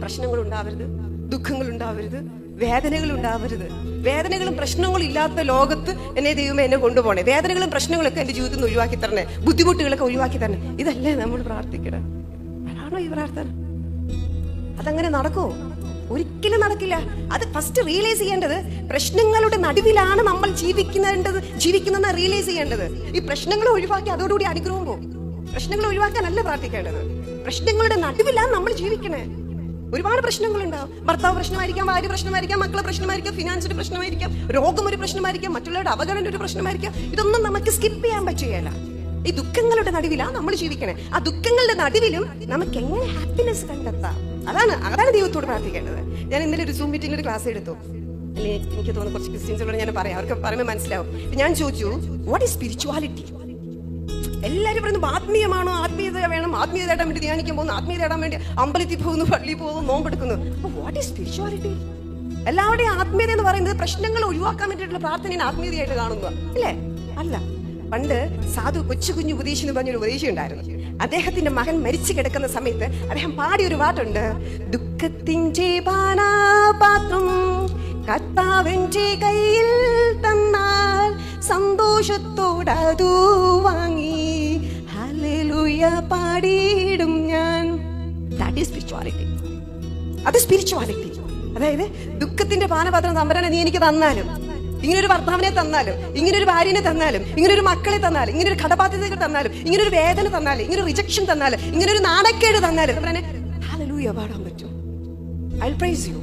പ്രശ്നങ്ങൾ ഉണ്ടാവരുത് ദുഃഖങ്ങൾ ഉണ്ടാവരുത് വേദനകൾ ഉണ്ടാവരുത് വേദനകളും പ്രശ്നങ്ങളും ഇല്ലാത്ത ലോകത്ത് എന്നെ ദൈവമേ എന്നെ കൊണ്ടുപോകണേ. വേദനകളും പ്രശ്നങ്ങളൊക്കെ എന്റെ ജീവിതത്തിൽ നിന്ന് ഒഴിവാക്കി തരണേ. ബുദ്ധിമുട്ടുകളൊക്കെ ഒഴിവാക്കി തരണേ. ഇതല്ലേ നമ്മൾ പ്രാർത്ഥിക്കണം. അതാണോ ഈ പ്രാർത്ഥന? അതങ്ങനെ നടക്കുമോ ഒരിക്കലും നടക്കില്ല. അത് ഫസ്റ്റ് റിയലൈസ് ചെയ്യേണ്ടത് പ്രശ്നങ്ങളുടെ നടുവിലാണ് നമ്മൾ ജീവിക്കേണ്ടത് ജീവിക്കുന്നതെന്ന് റിയലൈസ് ചെയ്യേണ്ടത്. ഈ പ്രശ്നങ്ങൾ ഒഴിവാക്കി അതോടുകൂടി അനുഗ്രഹം പോകും. പ്രശ്നങ്ങൾ ഒഴിവാക്കാനല്ല പ്രാർത്ഥിക്കേണ്ടത്. പ്രശ്നങ്ങളുടെ നടുവിലാണ് നമ്മൾ ജീവിക്കണേ. ഒരുപാട് പ്രശ്നങ്ങളുണ്ടാവും. ഭർത്താവ് പ്രശ്നമായിരിക്കാം ഭാര്യ പ്രശ്നമായിരിക്കാം മക്കളെ പ്രശ്നമായിരിക്കാം ഫിനാൻസിന്റെ പ്രശ്നമായിരിക്കാം രോഗം ഒരു പ്രശ്നമായിരിക്കാം മറ്റുള്ളവരുടെ അവഗണന ഒരു പ്രശ്നമായിരിക്കാം. ഇതൊന്നും നമുക്ക് സ്കിപ്പ് ചെയ്യാൻ പറ്റുകയല്ല. ഈ ദുഃഖങ്ങളുടെ നടുവിലാണ് നമ്മൾ ജീവിക്കണേ. ആ ദുഃഖങ്ങളുടെ നടുവിലും നമുക്ക് എങ്ങനെ ഹാപ്പിനെസ് കണ്ടെത്താം? അതാണ് അതാണ് ദൈവത്തോട് പ്രാർത്ഥിക്കേണ്ടത്. ഞാൻ ഇന്നലെ ഒരു സൂം മീറ്റിംഗിൽ ഒരു ക്ലാസ് എടുത്തു. അല്ലെങ്കിൽ എനിക്ക് തോന്നുന്നു കുറച്ച് ക്രിസ്ത്യൻസിനോട് ഞാൻ പറയാം. അവർക്ക് പറയുമ്പോൾ മനസ്സിലാവും. ഞാൻ ചോദിച്ചു വാട്ട് ഈസ് സ്പിരിച്വാലിറ്റി എല്ലാവരും പറയുന്നു ആത്മീയമാണോ? ആത്മീയത വേണം ആത്മീയത നേടാൻ വേണ്ടി ധ്യാനിക്കാൻ പോകുന്നു ആത്മീയത നേടാൻ വേണ്ടി അമ്പലത്തിൽ പോകുന്നു പള്ളിയിൽ പോകുന്നു നോമ്പെടുക്കുന്നു. വാട്ട് ഈസ് സ്പിരിച്വാലിറ്റി എല്ലാവരുടെയും ആത്മീയത എന്ന് പറയുന്നത് പ്രശ്നങ്ങൾ ഒഴിവാക്കാൻ വേണ്ടിയിട്ടുള്ള പ്രാർത്ഥനയാണ് ആത്മീയതയായിട്ട് കാണുന്നത്. അല്ലേ? അല്ല. പണ്ട് സാധു കൊച്ചു കുഞ്ഞു ഉപദേശി എന്ന് പറഞ്ഞൊരു ഉപദേശി ഉണ്ടായിരുന്നു. അദ്ദേഹത്തിന്റെ മകൻ മരിച്ചു കിടക്കുന്ന സമയത്ത് അദ്ദേഹം പാടിയൊരു പാട്ടുണ്ട്. ദുഃഖത്തിന്റെ പാനാപാത്രം കർത്താവിന്റെ കയ്യിൽ തന്നാൽ സന്തോഷത്തോടതു പാടിയിടും ഞാൻ. ദാറ്റ് ഈസ് സ്പിരിച്വാലിറ്റി അത് സ്പിരിച്വാലിറ്റി അതായത് ദുഃഖത്തിന്റെ പാനപാത്രം തമ്പരാനെ നീ എനിക്ക് തന്നാലും ഇങ്ങനെ ഒരു ഭർത്താവിനെ തന്നാലും ഇങ്ങനെ ഒരു ഭാര്യനെ തന്നാലും ഇങ്ങനെ ഒരു മക്കളെ തന്നാലും ഇങ്ങനെ ഒരു കടബാധ്യതകൾ തന്നാലും ഇങ്ങനെ ഒരു വേദന തന്നാലും ഇങ്ങനെ ഒരു റിജക്ഷൻ തന്നാലും ഇങ്ങനെ ഒരു നാണക്കേട് തന്നാലും പാടാൻ പറ്റും. ഐ പ്രൈസ് യു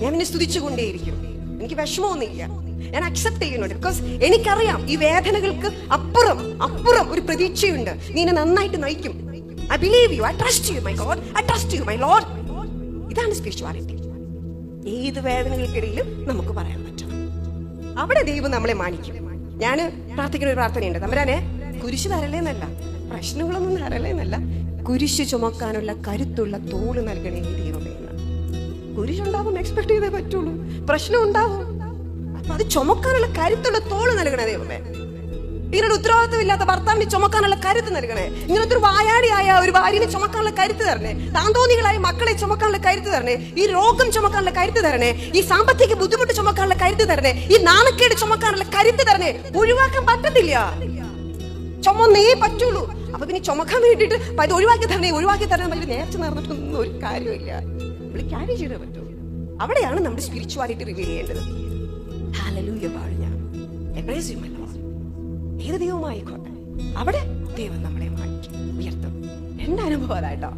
ഞാൻ നിന്നെ സ്തുതിച്ചുകൊണ്ടേയിരിക്കും. എനിക്ക് വിഷമമൊന്നുമില്ല. ഞാൻ അക്സെപ്റ്റ് ചെയ്യുന്നുണ്ട്. ബിക്കോസ് എനിക്കറിയാം ഈ വേദനകൾക്ക് അപ്പുറം അപ്പുറം ഒരു പ്രതീക്ഷയുണ്ട്. നീ എന്നെ നന്നായിട്ട് നയിക്കും. I believe you I trust you my God I trust you my Lord ഇതാണ് സ്പിരിച്വാലിറ്റി ഏത് വേദനകൾക്കിടയിലും നമുക്ക് പറയാൻ പറ്റും. അവിടെ ദൈവം നമ്മളെ മാനിക്കും. ഞാൻ പ്രാർത്ഥിക്കുന്ന ഒരു പ്രാർത്ഥനയുണ്ട്. തമ്പരാനെ കുരിശ് തരലേന്നല്ല. പ്രശ്നങ്ങളൊന്നും തരലേന്നല്ല. കുരിശ് ചുമക്കാനുള്ള കരുത്തുള്ള തോൾ നൽകണേ ദൈവമേ. കുരിശുണ്ടാവും എക്സ്പെക്ട് ചെയ്തേ പറ്റുള്ളൂ. പ്രശ്നം ഉണ്ടാവും അത് ചുമക്കാനുള്ള കരുത്തുള്ള തോൾ നൽകണേ ദൈവമേ. ഇങ്ങനൊരു ഉത്തരവാദിത്തമില്ലാത്ത ഭർത്താവിന് ചുമക്കാനുള്ള കരുത്ത് നൽകണേ. ഇങ്ങനത്തെ ഒരു വായാടിയായ ഒരു ഭാര്യനെ ചുമക്കാനുള്ള കരുത്ത് തരണേ. താന്തോന്നികളായ മക്കളെ ചുമക്കാനുള്ള കരുത്ത് തരണേ. ഈ രോഗം ചുമക്കാനുള്ള കരുത്ത് തരണേ. ഈ സാമ്പത്തിക ബുദ്ധിമുട്ട് ചുമക്കാനുള്ള കരുത്ത് തരണേ. ഈ നാണക്കേട് ചുമക്കാനുള്ള കരുത്ത് തരണേ. ഒഴിവാക്കാൻ പറ്റത്തില്ല. ചുമന്നേ പറ്റുള്ളൂ. അപ്പൊ പിന്നെ ചുമക്കാൻ വേണ്ടിയിട്ട് അത് ഒഴിവാക്കി തരണേ ഒഴിവാക്കി തരണേ വലിയ നേർച്ച നടന്നിട്ടൊന്നും ഒരു കാര്യമില്ല ക്യാരി ചെയ്തേ പറ്റൂ. അവിടെയാണ് നമ്മുടെ സ്പിരിച്വാലിറ്റി റിവീൽ ചെയ്യേണ്ടത്. ഹാലലൂയ പാടും ഞാൻ I praise you, my Lord. ഏത് ദൈവമായിക്കോട്ടെ അവിടെ ദൈവം നമ്മളെ മാറ്റി ഉയർത്തും. എന്റെ അനുഭവം അതായിട്ടോ